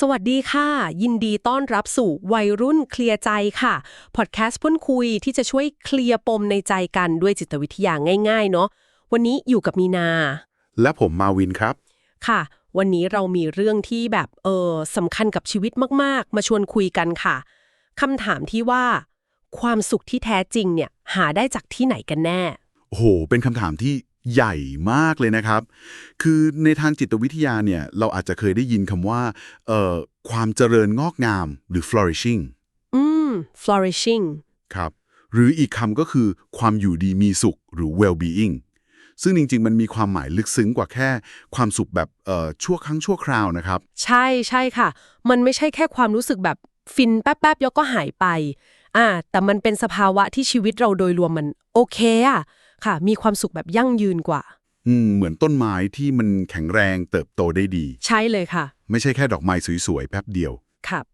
สวัสดีค่ะ ยินดีต้อนรับสู่วัยรุ่นเคลียร์ใจค่ะ พอดแคสต์พูดคุยที่จะช่วยเคลียร์ปมในใจกันด้วยจิตวิทยาง่ายๆ เนาะวันนี้อยู่กับมีนา และผมมาวินครับ ค่ะ วันนี้เรามีเรื่องที่แบบเออสำคัญกับชีวิตมากๆ มาชวนคุยกันค่ะคำถามที่ว่า ความสุขที่แท้จริงเนี่ยหาได้จากที่ไหนกันแน่ โอ้โห เป็นคำถามที่ ใหญ่มากเลยนะครับ คือในทางจิตวิทยาเนี่ย เราอาจจะเคยได้ยินคำว่าเอ่อความเจริญงอกงามหรือ flourishing อืม flourishing ครับ หรืออีกคำก็คือความอยู่ดีมีสุขหรือ well-being ซึ่งจริง ๆ มันมีความหมายลึกซึ้งกว่าแค่ความสุขแบบเอ่อชั่วครั้งชั่วคราวนะครับ ใช่ใช่ค่ะ มันไม่ใช่แค่ความรู้สึกแบบฟินแป๊บๆแล้วก็หายไป อ่า แต่มันเป็นสภาวะที่ชีวิตเราโดยรวมมันโอเคอะ ค่ะ มีความสุขแบบยั่งยืนกว่า อืมเหมือนต้นไม้ที่มันแข็งแรงเติบโตได้ดี ใช่เลยค่ะ ไม่ใช่แค่ดอกไม้สวยๆแป๊บเดียว ครับ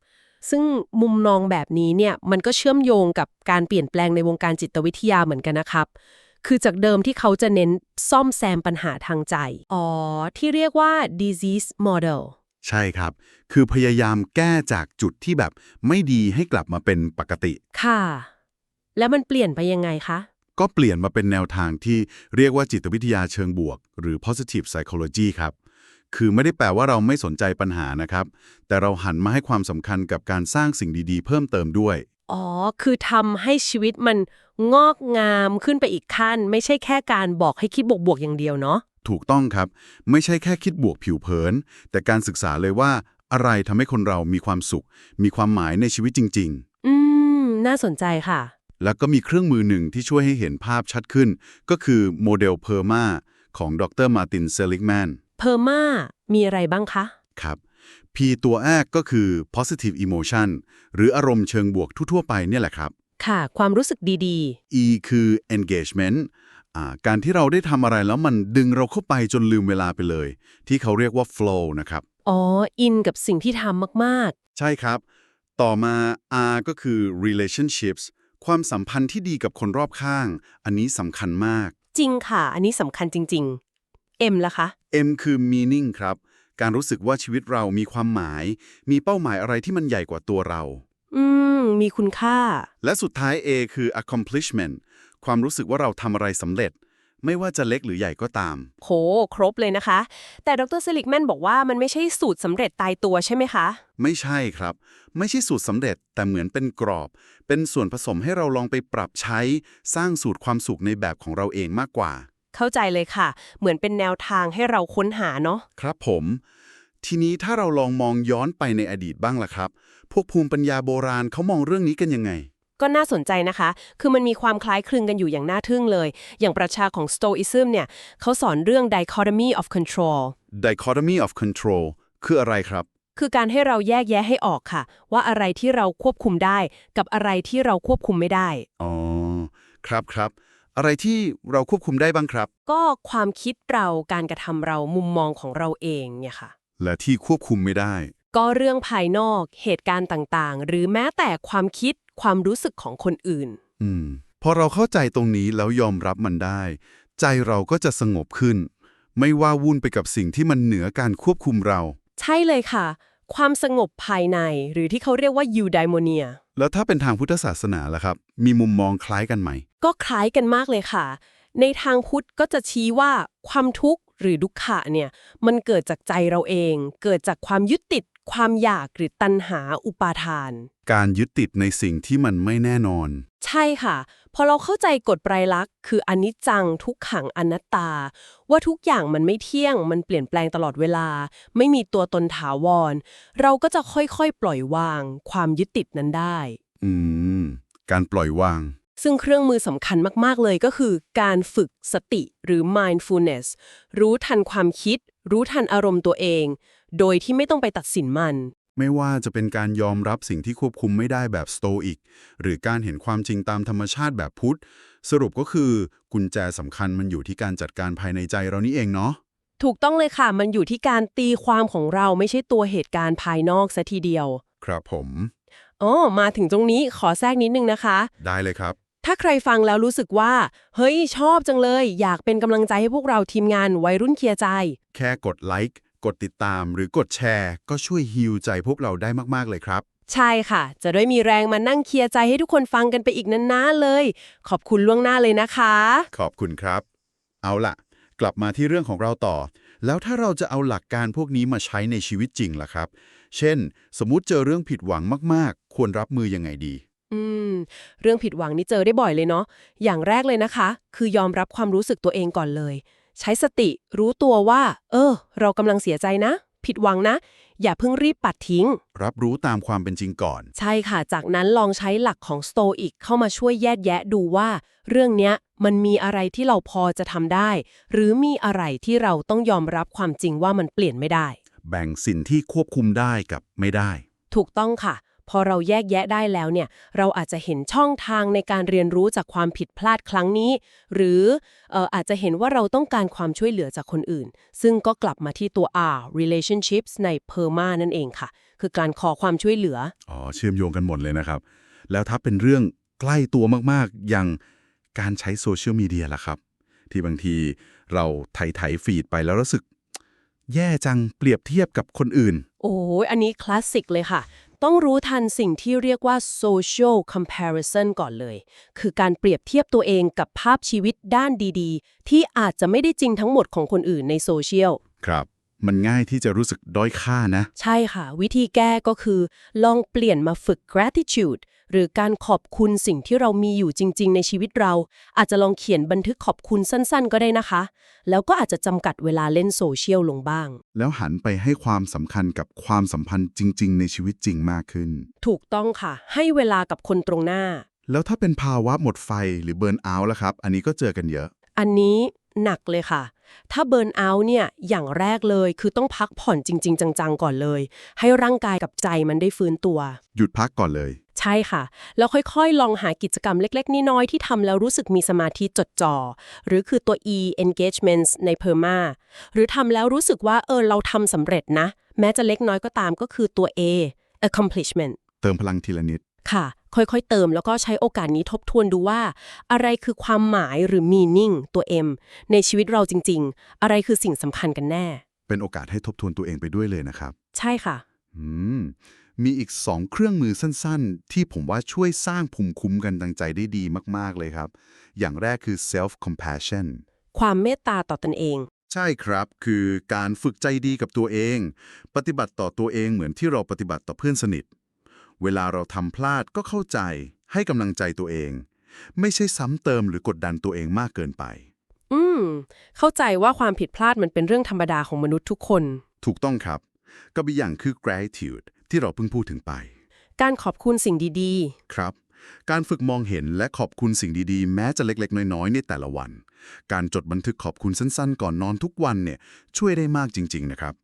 ซึ่งมุมมองแบบนี้เนี่ยมันก็เชื่อมโยงกับการเปลี่ยนแปลงในวงการจิตวิทยาเหมือนกันนะครับ คือจากเดิมที่เขาจะเน้นซ่อมแซมปัญหาทางใจ อ๋อ ที่เรียกว่า disease model ใช่ครับ คือพยายามแก้จากจุดที่แบบไม่ดีให้กลับมาเป็นปกติ ค่ะ แล้วมันเปลี่ยนไปยังไงคะ ก็เปลี่ยนมาเป็นแนวทางที่เรียกว่าจิตวิทยาเชิงบวก หรือ positive psychology ครับ คือไม่ได้แปลว่าเราไม่สนใจปัญหานะครับ แต่เราหันมาให้ความสำคัญกับการสร้างสิ่งดีๆ เพิ่มเติมด้วย อ๋อ คือทำให้ชีวิตมันงอกงามขึ้นไปอีกขั้น ไม่ใช่แค่การบอกให้คิดบวกๆอย่างเดียวเนาะ ถูกต้องครับ ไม่ใช่แค่คิดบวกผิวเผิน แต่การศึกษาเลยว่าอะไรทำให้คนเรามีความสุข มีความหมายในชีวิตจริงอืม น่าสนใจค่ะๆ แล้วก็มีเครื่องมือหนึ่งที่ช่วยให้เห็นภาพชัดขึ้น ก็คือโมเดลเพอร์มาของดรมาร์ตินเซลิกแมนเพอร์มามีอะไรบ้างคะ ครับ P ตัวแรกก็คือ positive emotion หรืออารมณ์เชิงบวกทั่วๆไปเนี่ยแหละครับ ค่ะ ความรู้สึกดี E คือ engagement อ่าการที่เราได้ทำอะไรแล้วมันดึงเราเข้าไปจนลืมเวลาไปเลย ที่เขาเรียกว่า flow นะครับๆอ๋อ อินกับสิ่งที่ทำมากใช่ครับ ต่อมา R ก็คือ relationships ความสัมพันธ์ที่ดีกับคนรอบข้าง อันนี้สำคัญมากๆจริงค่ะ อันนี้สำคัญจริงๆเอ็มล่ะคะ M คือ meaning ครับ การรู้สึกว่าชีวิตเรามีความหมาย มีเป้าหมายอะไรที่มันใหญ่กว่าตัวเรา อืม มีคุณค่า และสุดท้าย A คือ accomplishment ความรู้สึกว่าเราทำอะไรสำเร็จ ไม่ว่าจะเล็กหรือใหญ่ก็ตาม โห ครบเลยนะคะ แต่ดรเซลิกแมนบอกว่ามันไม่ใช่สูตรสำเร็จตายตัวใช่ไหมคะ ไม่ใช่ครับ ไม่ใช่สูตรสำเร็จแต่เหมือนเป็นกรอบ เป็นส่วนผสมให้เราลองไปปรับใช้ สร้างสูตรความสุขในแบบของเราเองมากกว่า เข้าใจเลยค่ะ เหมือนเป็นแนวทางให้เราค้นหาเนาะ ครับผม ทีนี้ถ้าเราลองมองย้อนไปในอดีตบ้างล่ะครับ พวกภูมิปัญญาโบราณเขามองเรื่องนี้กันยังไง ก็น่าสนใจนะคะ คือมันมีความคล้ายคลึงกันอยู่อย่างน่าทึ่งเลย อย่างประชาของ Stoicism เนี่ยเขาสอนเรื่อง dichotomy of control dichotomy of control คืออะไรครับ คือการให้เราแยกแยะให้ออกค่ะ ว่าอะไรที่เราควบคุมได้ กับอะไรที่เราควบคุมไม่ได้ อ๋อ ครับครับ อะไรที่เราควบคุมได้บ้างครับ ก็ความคิดเราการกระทำเรามุมมองของเราเองเนี่ยค่ะ และที่ควบคุมไม่ได้ ก็เรื่องภายนอกเหตุการณ์ต่างๆ หรือแม้แต่ความคิด ความรู้สึกของคนอื่น อืมพอเราเข้าใจตรงนี้แล้วยอมรับมันได้ ใจเราก็จะสงบขึ้น ไม่ว่าวุ่นไปกับสิ่งที่มันเหนือการควบคุมเรา ใช่เลยค่ะ ความสงบภายในหรือที่เขาเรียกว่า eudaimonia แล้วถ้าเป็นทางพุทธศาสนาล่ะครับ มีมุมมองคล้ายกันไหม ก็คล้ายกันมากเลยค่ะ ในทางพุทธก็จะชี้ว่าความทุกข์หรือดุขขะเนี่ย มันเกิดจากใจเราเอง เกิดจากความยึดติด ความอยากหรือตัณหาอุปาทาน การยึดติดในสิ่งที่มันไม่แน่นอน ใช่ค่ะ พอเราเข้าใจกฎไตรลักษณ์คืออนิจจังทุกขังอนัตตา ว่าทุกอย่างมันไม่เที่ยง มันเปลี่ยนแปลงตลอดเวลา ไม่มีตัวตนถาวร เราก็จะค่อยๆ ปล่อยวาง ความยึดติดนั้นได้ อืม การปล่อยวางซึ่งเครื่องมือสำคัญมาก ๆ เลยก็คือการฝึกสติหรือ mindfulness รู้ทันความคิด รู้ทันอารมณ์ตัวเอง โดยที่ไม่ต้องไปตัดสินมัน ไม่ว่าจะเป็นการยอมรับสิ่งที่ควบคุมไม่ได้แบบสโตอิก หรือการเห็นความจริงตามธรรมชาติแบบพุทธ สรุปก็คือกุญแจสำคัญมันอยู่ที่การจัดการภายในใจเรานี่เองเนาะถูกต้องเลยค่ะ มันอยู่ที่การตีความของเราไม่ใช่ตัวเหตุการณ์ภายนอกซะทีเดียว ครับผมอ๋อมาถึงตรงนี้ขอแทรกนิดนึงนะคะ ได้เลยครับ ถ้าใครฟังแล้วรู้สึกว่า เฮ้ยชอบจังเลย อยากเป็นกำลังใจให้พวกเราทีมงานวัยรุ่นเคลียร์ใจ แค่กดไลค์ กดติดตามหรือกดแชร์ ก็ช่วยฮิวใจพวกเราได้มาก ๆ เลยครับ ใช่ค่ะ จะได้มีแรงมานั่งเคลียร์ใจให้ทุกคนฟังกันไปอีกนานๆเลย ขอบคุณล่วงหน้าเลยนะคะ ขอบคุณครับ เอาล่ะ กลับมาที่เรื่องของเราต่อ แล้วถ้าเราจะเอาหลักการพวกนี้มาใช้ในชีวิตจริงล่ะครับ เช่น สมมุติเจอเรื่องผิดหวังมากๆ ควรรับมือยังไงดี อืม เรื่องผิดหวังนี่เจอได้บ่อยเลยเนาะอย่างแรกเลยนะคะ คือยอมรับความรู้สึกตัวเองก่อนเลย ใช้สติรู้ตัวว่า เออ เรากำลังเสียใจนะ ผิดหวังนะ อย่าเพิ่งรีบปัดทิ้ง รับรู้ตามความเป็นจริงก่อน ใช่ค่ะ จากนั้นลองใช้หลักของ Stoic เข้ามาช่วยแยกแยะดูว่า เรื่องเนี้ยมันมีอะไรที่เราพอจะทำได้ หรือมีอะไรที่เราต้องยอมรับความจริงว่ามันเปลี่ยนไม่ได้ แบ่งสิ่งที่ควบคุมได้กับไม่ได้ ถูกต้องค่ะ พอเราแยกแยะได้แล้วเนี่ย เราอาจจะเห็นช่องทางในการเรียนรู้จากความผิดพลาดครั้งนี้ หรือเอ่ออาจจะเห็นว่าเราต้องการความช่วยเหลือจากคนอื่น ซึ่งก็กลับมาที่ตัว R relationships ใน PERMA นั่นเองค่ะ คือการขอความช่วยเหลือ อ๋อ เชื่อมโยงกันหมดเลยนะครับ แล้วถ้าเป็นเรื่องใกล้ตัวมากๆ อย่างการใช้โซเชียลมีเดียล่ะครับ ที่บางทีเราไถไถฟีดไปแล้วรู้สึก แย่จังเปรียบเทียบกับคนอื่น โอ้ยอันนี้คลาสสิกเลยค่ะ ต้องรู้ทันสิ่งที่เรียกว่า social comparison ก่อนเลย คือการเปรียบเทียบตัวเองกับภาพชีวิตด้านดีๆ ที่อาจจะไม่ได้จริงทั้งหมดของคนอื่นในโซเชียล ครับมันง่ายที่จะรู้สึกด้อยค่านะ ใช่ค่ะ วิธีแก้ก็คือ ลองเปลี่ยนมาฝึก gratitude หรือการขอบคุณสิ่งที่เรามีอยู่จริง ๆ ในชีวิตเรา อาจจะลองเขียนบันทึกขอบคุณสั้นๆ ก็ได้นะคะ แล้วก็อาจจะจำกัดเวลาเล่นโซเชียลลงบ้าง แล้วหันไปให้ความสำคัญกับความสัมพันธ์จริง ๆ ในชีวิตจริงมากขึ้น ถูกต้องค่ะ ให้เวลากับคนตรงหน้า แล้วถ้าเป็นภาวะหมดไฟหรือเบิร์นเอาท์ล่ะครับ อันนี้ก็เจอกันเยอะ อันนี้หนักเลยค่ะ ถ้าเบิร์นเอาท์เนี่ย อย่างแรกเลยคือต้องพักผ่อนจริง ๆ จัง ๆ ก่อนเลย ให้ร่างกายกับใจมันได้ฟื้นตัว หยุดพักก่อนเลย ใช่ค่ะ แล้วค่อยๆ ลองหากิจกรรมเล็กๆ น้อยๆ ที่ทำแล้วรู้สึกมีสมาธิจดจ่อ หรือคือตัว E engagement ใน PERMA หรือทำแล้วรู้สึกว่าเออเราทำสำเร็จนะ แม้จะเล็กน้อยก็ตามก็คือตัว A accomplishment เติมพลังทีละนิด ค่ะ ค่อยๆ เติมแล้วก็ใช้โอกาสนี้ทบทวนดูว่า อะไรคือความหมายหรือ meaning ตัว M ในชีวิตเราจริงๆ อะไรคือสิ่งสำคัญกันแน่ เป็นโอกาสให้ทบทวนตัวเองไปด้วยเลยนะครับ ใช่ค่ะ อืม มีอีกสองเครื่องมือสั้นๆ ที่ผมว่าช่วยสร้างภูมิคุ้มกันทางใจได้ดีมากๆเลยครับ อย่างแรกคือ self compassion ความเมตตาต่อตนเอง ใช่ครับ คือการฝึกใจดีกับตัวเอง ปฏิบัติต่อตัวเองเหมือนที่เราปฏิบัติต่อเพื่อนสนิท เวลาเราทำพลาดก็เข้าใจ ให้กำลังใจตัวเอง ไม่ใช่ซ้ำเติมหรือกดดันตัวเองมากเกินไป อืม เข้าใจว่าความผิดพลาดมันเป็นเรื่องธรรมดาของมนุษย์ทุกคน ถูกต้องครับ ก็อีกอย่างคือ gratitude ที่เราเพิ่งพูดถึงไป การขอบคุณสิ่งดีครับ การฝึกมองเห็นและขอบคุณสิ่งดีๆ แม้จะเล็กๆ น้อยๆ ในแต่ละวัน การจดบันทึกขอบคุณสั้นๆ ก่อนนอนทุกวันเนี่ยช่วยได้มากจริง ๆ นะครับ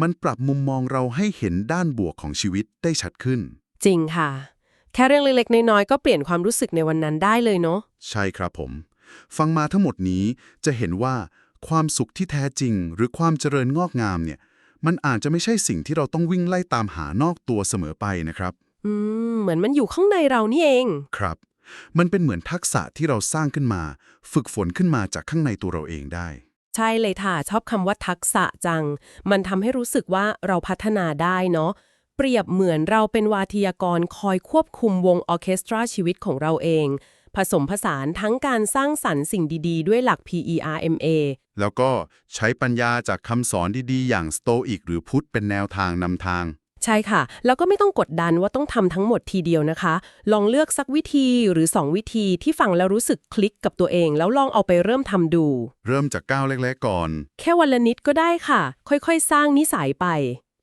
มันปรับมุมมองเราให้เห็นด้านบวกของชีวิตได้ชัดขึ้นๆจริงค่ะ แค่เรื่องเล็กๆ น้อยๆ ก็เปลี่ยนความรู้สึกในวันนั้นได้เลยเนาะ ใช่ครับผม ฟังมาทั้งหมดนี้จะเห็นว่าความสุขที่แท้จริง หรือความเจริญงอกงามเนี่ย มันอาจจะไม่ใช่สิ่งที่เราต้องวิ่งไล่ตามหานอกตัวเสมอไปนะครับ อืม เหมือนมันอยู่ข้างในเรานี่เอง ครับ มันเป็นเหมือนทักษะที่เราสร้างขึ้นมา ฝึกฝนขึ้นมาจากข้างในตัวเราเองได้ ใช่เลยค่ะ ชอบคำว่าทักษะจัง มันทำให้รู้สึกว่าเราพัฒนาได้เนาะ เปรียบเหมือนเราเป็นวาทยากรคอยควบคุมวงออร์เคสตราชีวิตของเราเอง ผสมผสานทั้งการสร้างสรรค์สิ่งดีๆ ด้วยหลัก PERMA แล้วก็ใช้ปัญญาจากคำสอนดีๆ อย่างสโตอิกหรือพุทธเป็นแนวทางนำทาง ใช่ค่ะ แล้วก็ไม่ต้องกดดันว่าต้องทำทั้งหมดทีเดียวนะคะ ลองเลือกสักวิธีหรือ 2 วิธีที่ฟังแล้วรู้สึกคลิกกับตัวเอง แล้วลองเอาไปเริ่มทำดู เริ่มจากก้าวเล็กๆก่อน แค่วันละนิดก็ได้ค่ะ ค่อยๆ สร้างนิสัยไป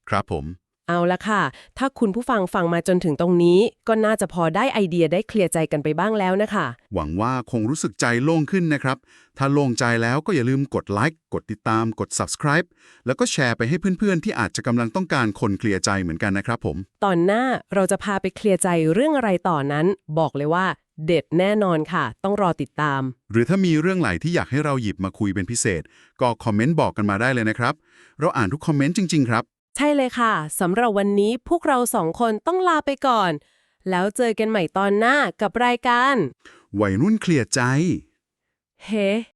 ครับผม เอาละค่ะ ถ้าคุณผู้ฟังฟังมาจนถึงตรงนี้ ก็น่าจะพอได้ไอเดียได้เคลียร์ใจกันไปบ้างแล้วนะคะ หวังว่าคงรู้สึกใจโล่งขึ้นนะครับ ถ้าโล่งใจแล้วก็อย่าลืมกดไลค์กดติดตามกด subscribe แล้วก็แชร์ไปให้เพื่อนๆ ที่อาจจะกำลังต้องการคนเคลียร์ใจเหมือนกันนะครับผม ตอนหน้าเราจะพาไปเคลียร์ใจเรื่องอะไรต่อนั้น บอกเลยว่า เด็ดแน่นอนค่ะ ต้องรอติดตาม หรือถ้ามีเรื่องไหนที่อยากให้เราหยิบมาคุยเป็นพิเศษ ก็คอมเมนต์บอกกันมาได้เลยนะครับ เราอ่านทุกคอมเมนต์จริง ๆ ครับ ใช่เลยค่ะ สำหรับวันนี้พวกเราสองคนต้องลาไปก่อน แล้วเจอกันใหม่ตอนหน้ากับรายการ วัยรุ่นเคลียร์ใจ เฮ้